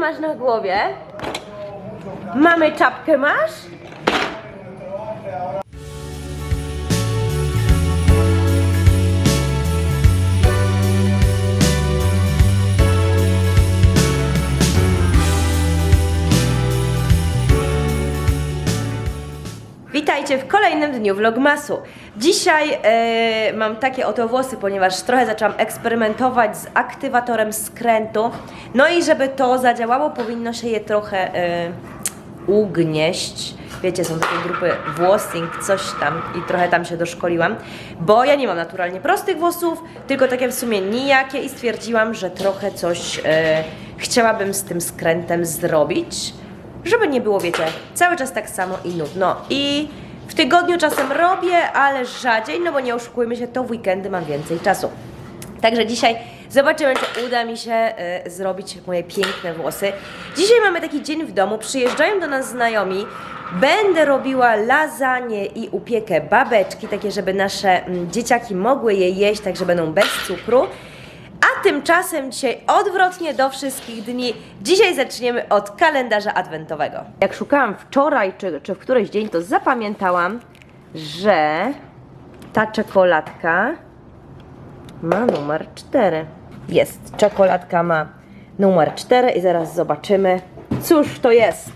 masz na głowie? Mamy czapkę masz? Witajcie w kolejnym dniu vlogmasu. Dzisiaj e, mam takie oto włosy, ponieważ trochę zaczęłam eksperymentować z aktywatorem skrętu. No i żeby to zadziałało, powinno się je trochę e, ugnieść. Wiecie, są takie grupy włosing, coś tam i trochę tam się doszkoliłam, bo ja nie mam naturalnie prostych włosów, tylko takie w sumie nijakie i stwierdziłam, że trochę coś e, chciałabym z tym skrętem zrobić żeby nie było, wiecie, cały czas tak samo i nudno. I w tygodniu czasem robię, ale rzadziej, no bo nie oszukujmy się, to w weekendy mam więcej czasu. Także dzisiaj zobaczymy, czy uda mi się y, zrobić moje piękne włosy. Dzisiaj mamy taki dzień w domu, przyjeżdżają do nas znajomi. Będę robiła lasagne i upiekę babeczki, takie, żeby nasze mm, dzieciaki mogły je jeść, także będą bez cukru. A tymczasem dzisiaj odwrotnie do wszystkich dni. Dzisiaj zaczniemy od kalendarza adwentowego. Jak szukałam wczoraj czy, czy w któryś dzień, to zapamiętałam, że ta czekoladka ma numer 4. Jest, czekoladka ma numer 4 i zaraz zobaczymy, cóż to jest.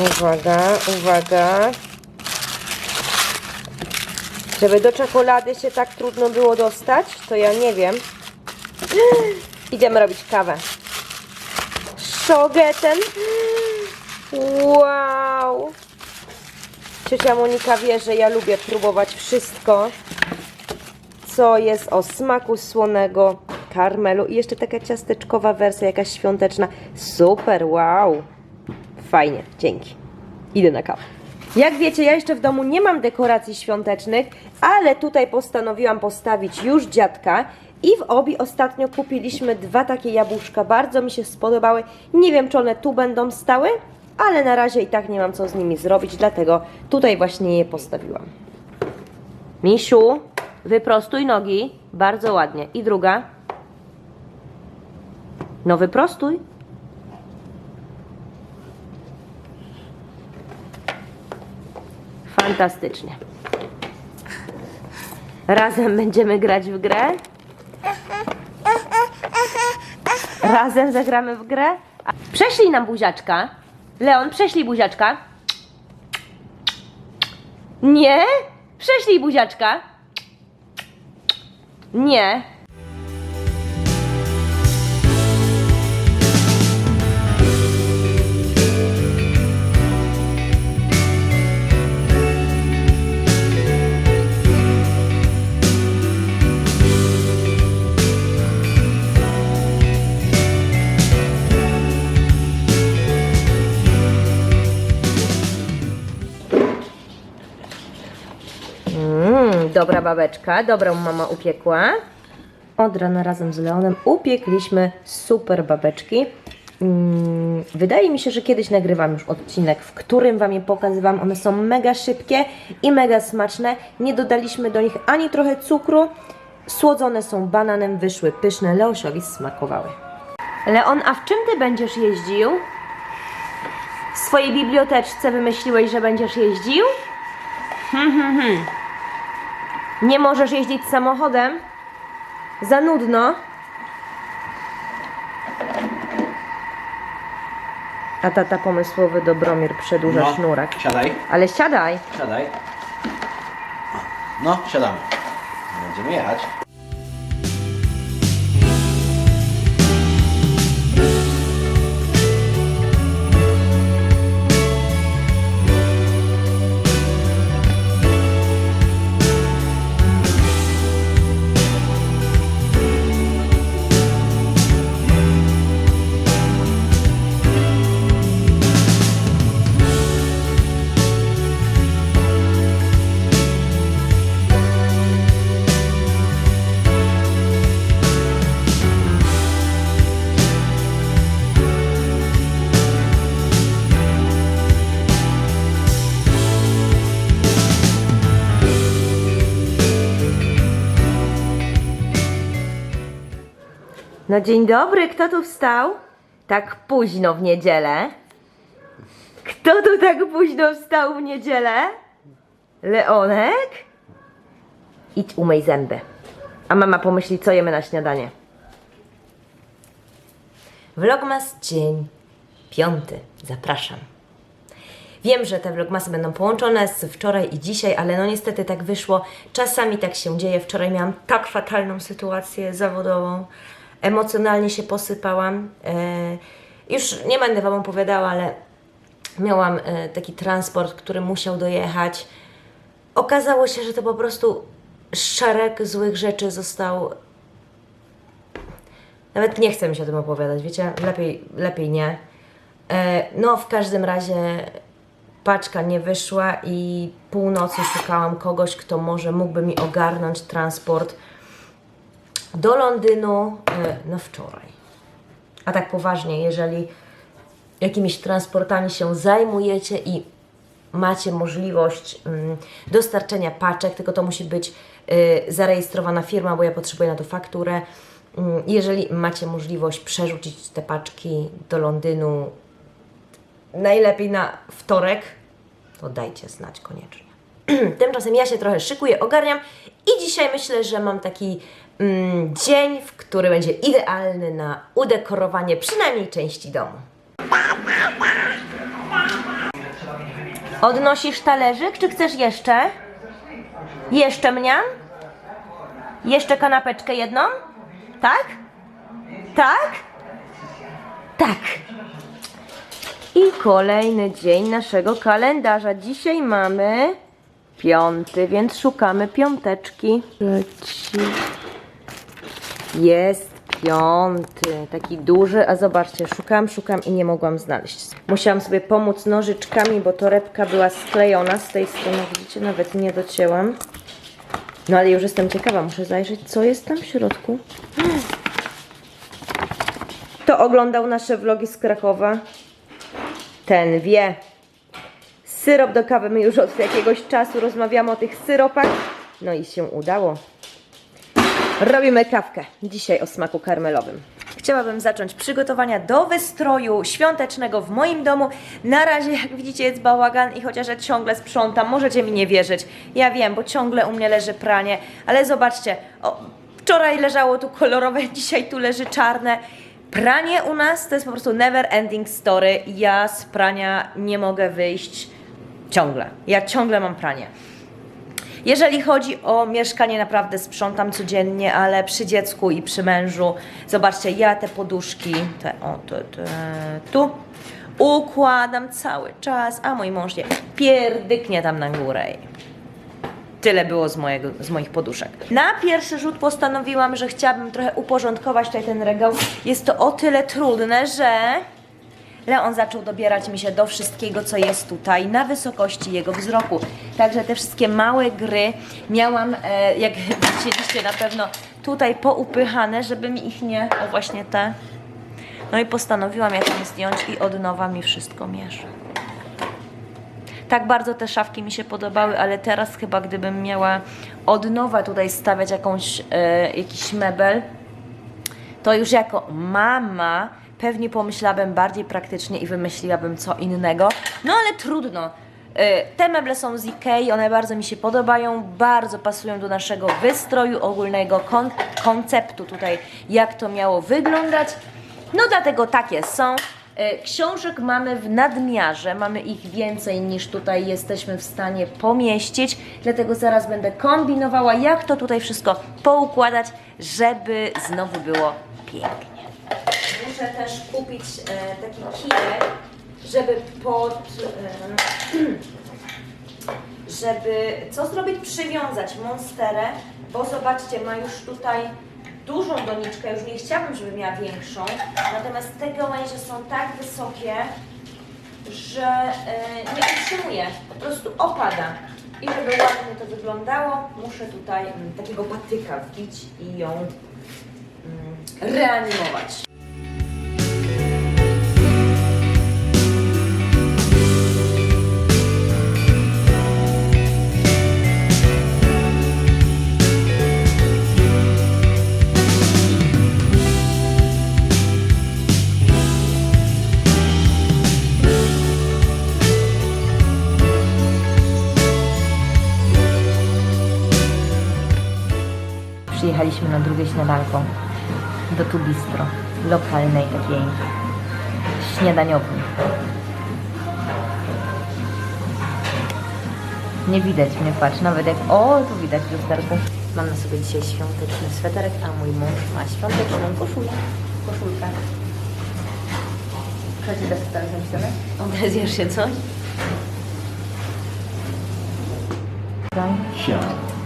Uwaga, uwaga. Żeby do czekolady się tak trudno było dostać, to ja nie wiem. Idziemy robić kawę. Szogeten. Wow. Ciocia Monika wie, że ja lubię próbować wszystko, co jest o smaku słonego karmelu. I jeszcze taka ciasteczkowa wersja, jakaś świąteczna. Super, wow. Fajnie, dzięki. Idę na kawę. Jak wiecie, ja jeszcze w domu nie mam dekoracji świątecznych, ale tutaj postanowiłam postawić już dziadka i w Obi ostatnio kupiliśmy dwa takie jabłuszka. Bardzo mi się spodobały. Nie wiem, czy one tu będą stały, ale na razie i tak nie mam co z nimi zrobić, dlatego tutaj właśnie je postawiłam. Misiu, wyprostuj nogi. Bardzo ładnie. I druga. No wyprostuj. Fantastycznie. Razem będziemy grać w grę. Razem zagramy w grę. Prześlij nam buziaczka. Leon, prześlij buziaczka. Nie? Prześlij buziaczka. Nie. Mm, dobra babeczka, dobrą mama upiekła. Od rana razem z Leonem upiekliśmy super babeczki. Mm, wydaje mi się, że kiedyś nagrywam już odcinek, w którym Wam je pokazywałam. One są mega szybkie i mega smaczne. Nie dodaliśmy do nich ani trochę cukru. Słodzone są bananem, wyszły pyszne. Leosiowi smakowały. Leon, a w czym Ty będziesz jeździł? W swojej biblioteczce wymyśliłeś, że będziesz jeździł? Nie możesz jeździć samochodem? Za nudno? A tata pomysłowy Dobromir przedłuża No, sznurek. Siadaj, Ale siadaj. siadaj. No, siadamy. Będziemy jechać. No dzień dobry, kto tu wstał? Tak późno w niedzielę. Kto tu tak późno wstał w niedzielę? Leonek? Idź umyj zęby. A mama pomyśli, co jemy na śniadanie. Vlogmas dzień piąty. Zapraszam. Wiem, że te vlogmasy będą połączone z wczoraj i dzisiaj, ale no niestety tak wyszło. Czasami tak się dzieje. Wczoraj miałam tak fatalną sytuację zawodową. Emocjonalnie się posypałam. E, już nie będę Wam opowiadała, ale miałam e, taki transport, który musiał dojechać. Okazało się, że to po prostu szereg złych rzeczy został nawet nie chcę mi się o tym opowiadać, wiecie? Lepiej, lepiej nie. E, no, w każdym razie paczka nie wyszła i północy szukałam kogoś, kto może mógłby mi ogarnąć transport do Londynu, e, no wczoraj. A tak poważnie, jeżeli jakimiś transportami się zajmujecie i macie możliwość mm, dostarczenia paczek, tylko to musi być y, zarejestrowana firma, bo ja potrzebuję na to fakturę. Mm, jeżeli macie możliwość przerzucić te paczki do Londynu, najlepiej na wtorek, to dajcie znać koniecznie. Tymczasem ja się trochę szykuję, ogarniam i dzisiaj myślę, że mam taki mm, dzień, w który będzie idealny na udekorowanie przynajmniej części domu. Odnosisz talerzyk, czy chcesz jeszcze? Jeszcze mniam? Jeszcze kanapeczkę jedną? Tak? Tak? Tak. I kolejny dzień naszego kalendarza. Dzisiaj mamy piąty, więc szukamy piąteczki. Trzeci. Jest piąty, taki duży, a zobaczcie, szukam, szukam i nie mogłam znaleźć. Musiałam sobie pomóc nożyczkami, bo torebka była sklejona z tej strony, widzicie, nawet nie docięłam. No ale już jestem ciekawa, muszę zajrzeć, co jest tam w środku. Kto oglądał nasze vlogi z Krakowa? Ten wie. Syrop do kawy, my już od jakiegoś czasu rozmawiamy o tych syropach. No i się udało. Robimy kawkę. Dzisiaj o smaku karmelowym. Chciałabym zacząć przygotowania do wystroju świątecznego w moim domu. Na razie, jak widzicie, jest bałagan i chociaż ja ciągle sprzątam, możecie mi nie wierzyć. Ja wiem, bo ciągle u mnie leży pranie, ale zobaczcie, o, wczoraj leżało tu kolorowe, dzisiaj tu leży czarne. Pranie u nas to jest po prostu never ending story. Ja z prania nie mogę wyjść ciągle. Ja ciągle mam pranie. Jeżeli chodzi o mieszkanie, naprawdę sprzątam codziennie, ale przy dziecku i przy mężu, zobaczcie, ja te poduszki, te, o, te, te, tu, układam cały czas, a mój mąż je pierdyknie tam na górę. Tyle było z, mojego, z moich poduszek. Na pierwszy rzut postanowiłam, że chciałabym trochę uporządkować tutaj ten regał. Jest to o tyle trudne, że Leon zaczął dobierać mi się do wszystkiego, co jest tutaj, na wysokości jego wzroku. Także te wszystkie małe gry miałam, e, jak widzieliście na pewno, tutaj poupychane, żeby mi ich nie... O, właśnie te. No i postanowiłam je tam zdjąć i od nowa mi wszystko miesza. Tak bardzo te szafki mi się podobały, ale teraz chyba gdybym miała od nowa tutaj stawiać jakąś, e, jakiś mebel, to już jako mama pewnie pomyślałabym bardziej praktycznie i wymyśliłabym co innego. No ale trudno. Y, Te meble są z Ikei, one bardzo mi się podobają, bardzo pasują do naszego wystroju ogólnego, kon konceptu tutaj, jak to miało wyglądać. No dlatego takie są. Y, Książek mamy w nadmiarze, mamy ich więcej niż tutaj jesteśmy w stanie pomieścić, dlatego zaraz będę kombinowała, jak to tutaj wszystko poukładać, żeby znowu było pięknie. Muszę też kupić e, taki kijek, żeby pod... E, żeby co zrobić? Przywiązać monsterę, bo zobaczcie, ma już tutaj dużą doniczkę, już nie chciałabym, żeby miała większą, natomiast te gałęzie są tak wysokie, że e, nie utrzymuje, po prostu opada. I żeby ładnie to wyglądało, muszę tutaj mm, takiego patyka wbić i ją mm, reanimować. Przyjechaliśmy na drugie śniadanko do tu bistro, lokalnej takiej śniadaniowni. Nie widać mnie, patrz, nawet jak... O, tu widać w lusterku. Mam na sobie dzisiaj świąteczny sweterek, a mój mąż ma świąteczną koszulkę. Koszulkę. Ci teraz teraz napisane? Odezjesz się coś?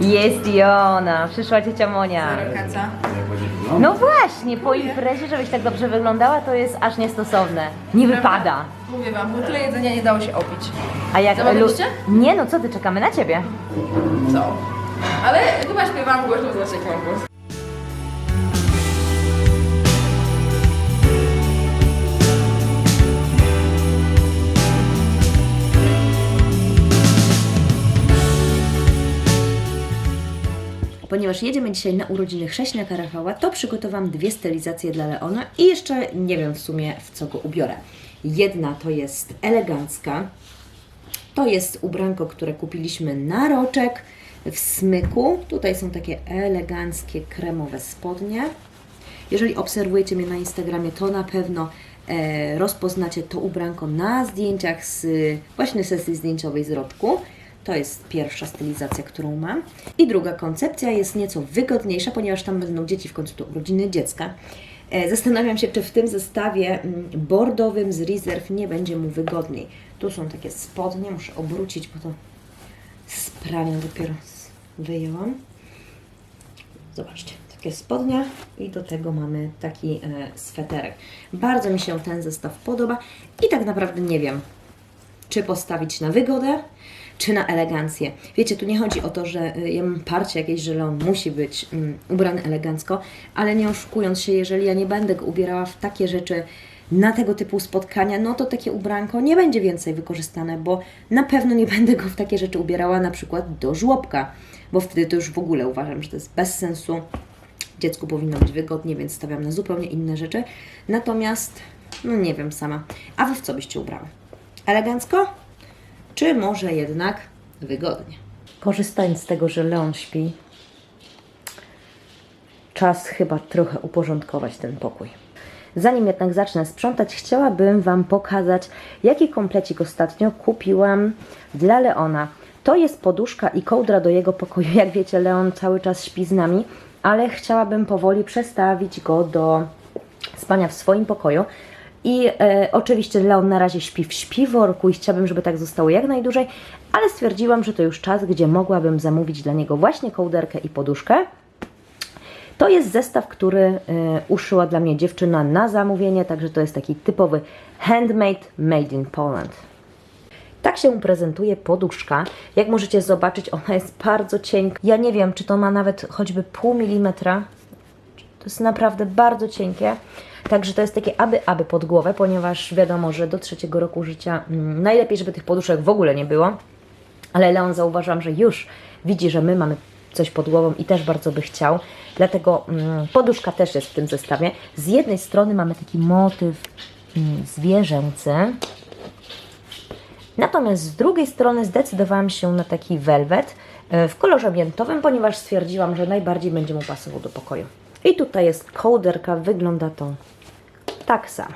Jest i ona, przyszła ciocia Monia. Kaca. Jak będzie wyglądał? No właśnie, po imprezie, żebyś tak dobrze wyglądała, to jest aż niestosowne. Nie wypada. Mówię wam, bo tyle jedzenia nie dało się opić. A jak Zamawialiście? Nie no, co ty, czekamy na ciebie. Co? Ale chyba śpiewałam głośno, znaczy jak mam głos. Ponieważ jedziemy dzisiaj na urodziny chrześniaka Rafała, to przygotowałam dwie stylizacje dla Leona i jeszcze nie wiem w sumie w co go ubiorę. Jedna to jest elegancka, to jest ubranko, które kupiliśmy na roczek w smyku. Tutaj są takie eleganckie kremowe spodnie. Jeżeli obserwujecie mnie na Instagramie, to na pewno e, rozpoznacie to ubranko na zdjęciach z właśnie sesji zdjęciowej z. To jest pierwsza stylizacja, którą mam. I druga koncepcja jest nieco wygodniejsza, ponieważ tam będą dzieci w końcu to urodziny dziecka. E, Zastanawiam się, czy w tym zestawie mm, bordowym z Reserve nie będzie mu wygodniej. Tu są takie spodnie, muszę obrócić, bo to z dopiero wyjęłam. Zobaczcie, takie spodnie i do tego mamy taki e, sweterek. Bardzo mi się ten zestaw podoba i tak naprawdę nie wiem, czy postawić na wygodę, czy na elegancję. Wiecie, tu nie chodzi o to, że y, ja mam parcie jakieś, że on musi być mm, ubrany elegancko, ale nie oszukując się, jeżeli ja nie będę go ubierała w takie rzeczy na tego typu spotkania, no to takie ubranko nie będzie więcej wykorzystane, bo na pewno nie będę go w takie rzeczy ubierała na przykład do żłobka, bo wtedy to już w ogóle uważam, że to jest bez sensu. Dziecku powinno być wygodnie, więc stawiam na zupełnie inne rzeczy. Natomiast, no nie wiem sama. A Wy w co byście ubrały? Elegancko? Czy może jednak wygodnie? Korzystając z tego, że Leon śpi, czas chyba trochę uporządkować ten pokój. Zanim jednak zacznę sprzątać, chciałabym Wam pokazać, jaki komplecik ostatnio kupiłam dla Leona. To jest poduszka i kołdra do jego pokoju. Jak wiecie, Leon cały czas śpi z nami, ale chciałabym powoli przestawić go do spania w swoim pokoju. I e, oczywiście Leon na razie śpi w śpiworku i chciałabym, żeby tak zostało jak najdłużej, ale stwierdziłam, że to już czas, gdzie mogłabym zamówić dla niego właśnie kołderkę i poduszkę. To jest zestaw, który y, uszyła dla mnie dziewczyna na zamówienie, także to jest taki typowy handmade, made in Poland. Tak się prezentuje poduszka. Jak możecie zobaczyć, ona jest bardzo cienka. Ja nie wiem, czy to ma nawet choćby pół milimetra. To jest naprawdę bardzo cienkie. Także to jest takie aby, aby pod głowę, ponieważ wiadomo, że do trzeciego roku życia mm, najlepiej, żeby tych poduszek w ogóle nie było. Ale Leon zauważyłam, że już widzi, że my mamy coś pod głową i też bardzo by chciał. Dlatego mm, poduszka też jest w tym zestawie. Z jednej strony mamy taki motyw mm, zwierzęcy, natomiast z drugiej strony zdecydowałam się na taki velvet e, w kolorze miętowym, ponieważ stwierdziłam, że najbardziej będzie mu pasował do pokoju. I tutaj jest kołderka, wygląda to tak samo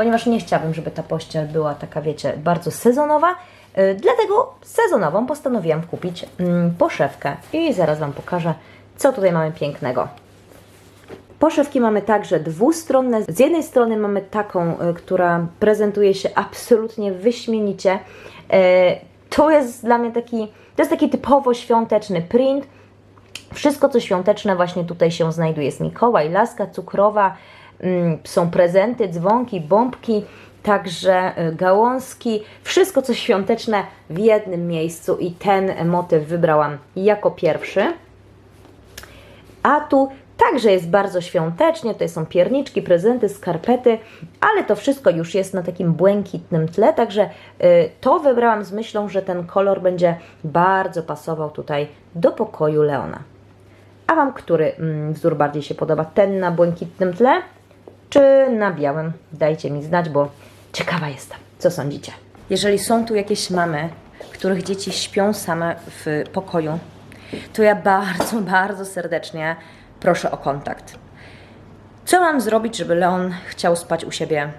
ponieważ nie chciałabym, żeby ta pościel była taka, wiecie, bardzo sezonowa. y, Dlatego sezonową postanowiłam kupić mm, poszewkę i zaraz Wam pokażę, co tutaj mamy pięknego. Poszewki mamy także dwustronne. Z jednej strony mamy taką, y, która prezentuje się absolutnie wyśmienicie. Y, To jest dla mnie taki, to jest taki typowo świąteczny print. Wszystko, co świąteczne, właśnie tutaj się znajduje. Jest Mikołaj, laska cukrowa, mm, są prezenty, dzwonki, bombki, także y, gałązki. Wszystko, co świąteczne w jednym miejscu i ten motyw wybrałam jako pierwszy. A tu także jest bardzo świątecznie, tutaj są pierniczki, prezenty, skarpety, ale to wszystko już jest na takim błękitnym tle, także y, to wybrałam z myślą, że ten kolor będzie bardzo pasował tutaj do pokoju Leona. A Wam który mm, wzór bardziej się podoba? Ten na błękitnym tle, czy na białym? Dajcie mi znać, bo ciekawa jestem. Co sądzicie? Jeżeli są tu jakieś mamy, których dzieci śpią same w pokoju, to ja bardzo, bardzo serdecznie proszę o kontakt. Co mam zrobić, żeby Leon chciał spać u siebie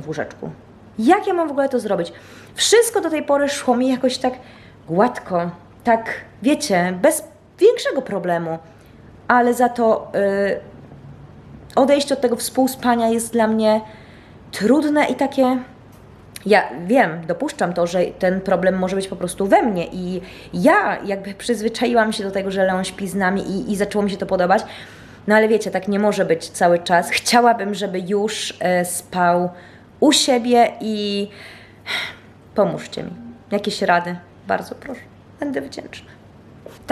w łóżeczku? Jak ja mam w ogóle to zrobić? Wszystko do tej pory szło mi jakoś tak gładko, tak wiecie, bez większego problemu, ale za to y, odejście od tego współspania jest dla mnie trudne i takie. Ja wiem, dopuszczam to, że ten problem może być po prostu we mnie i ja jakby przyzwyczaiłam się do tego, że Leon śpi z nami i, i zaczęło mi się to podobać. No ale wiecie, tak nie może być cały czas. Chciałabym, żeby już e, spał u siebie i pomóżcie mi. Jakieś rady? Bardzo proszę. Będę wdzięczna.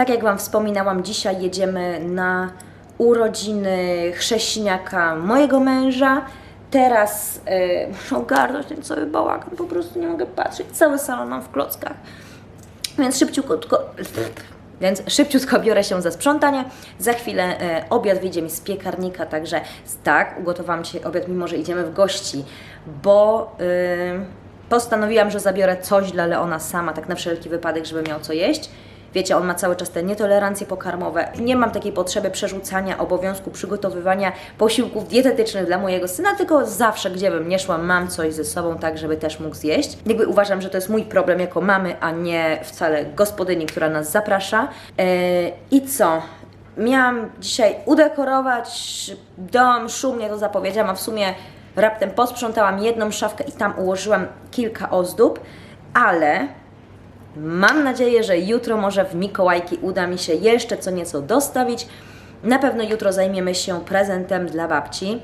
Tak jak Wam wspominałam, dzisiaj jedziemy na urodziny chrześniaka mojego męża. Teraz e, muszę ogarnąć ten cały bałagan, po prostu nie mogę patrzeć. Cały salon mam w klockach. Więc szybciutko, więc szybciutko biorę się za sprzątanie. Za chwilę e, obiad wyjdzie mi z piekarnika, także tak, ugotowałam dzisiaj obiad, mimo że idziemy w gości, bo y, postanowiłam, że zabiorę coś dla Leona sama, tak na wszelki wypadek, żeby miał co jeść. Wiecie, on ma cały czas te nietolerancje pokarmowe. Nie mam takiej potrzeby przerzucania obowiązku przygotowywania posiłków dietetycznych dla mojego syna, tylko zawsze, gdzie bym nie szła, mam coś ze sobą, tak żeby też mógł zjeść. Jakby uważam, że to jest mój problem jako mamy, a nie wcale gospodyni, która nas zaprasza. Yy, I co? Miałam dzisiaj udekorować dom, szumnie to zapowiedziałam, a w sumie raptem posprzątałam jedną szafkę i tam ułożyłam kilka ozdób, ale Mam nadzieję, że jutro może w Mikołajki uda mi się jeszcze co nieco dostawić. Na pewno jutro zajmiemy się prezentem dla babci.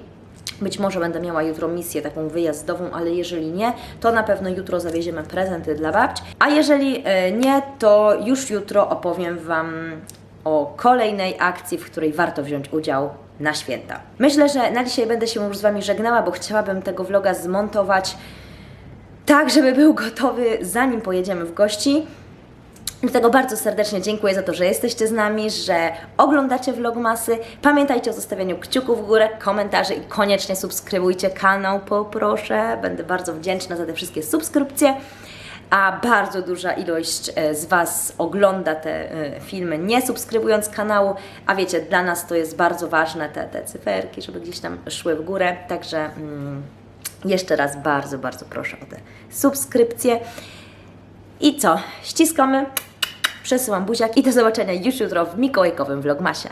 Być może będę miała jutro misję taką wyjazdową, ale jeżeli nie, to na pewno jutro zawieziemy prezenty dla babci. A jeżeli e, nie, to już jutro opowiem Wam o kolejnej akcji, w której warto wziąć udział na święta. Myślę, że na dzisiaj będę się już z Wami żegnała, bo chciałabym tego vloga zmontować tak, żeby był gotowy zanim pojedziemy w gości. Dlatego bardzo serdecznie dziękuję za to, że jesteście z nami, że oglądacie vlogmasy. Pamiętajcie o zostawianiu kciuków w górę, komentarzy i koniecznie subskrybujcie kanał, poproszę. Będę bardzo wdzięczna za te wszystkie subskrypcje. A bardzo duża ilość e, z Was ogląda te e, filmy nie subskrybując kanału, a wiecie, dla nas to jest bardzo ważne, te, te cyferki, żeby gdzieś tam szły w górę. Także mm, jeszcze raz bardzo, bardzo proszę o te subskrypcje. I co? Ściskamy, przesyłam buziak i do zobaczenia już jutro w mikołajkowym vlogmasie.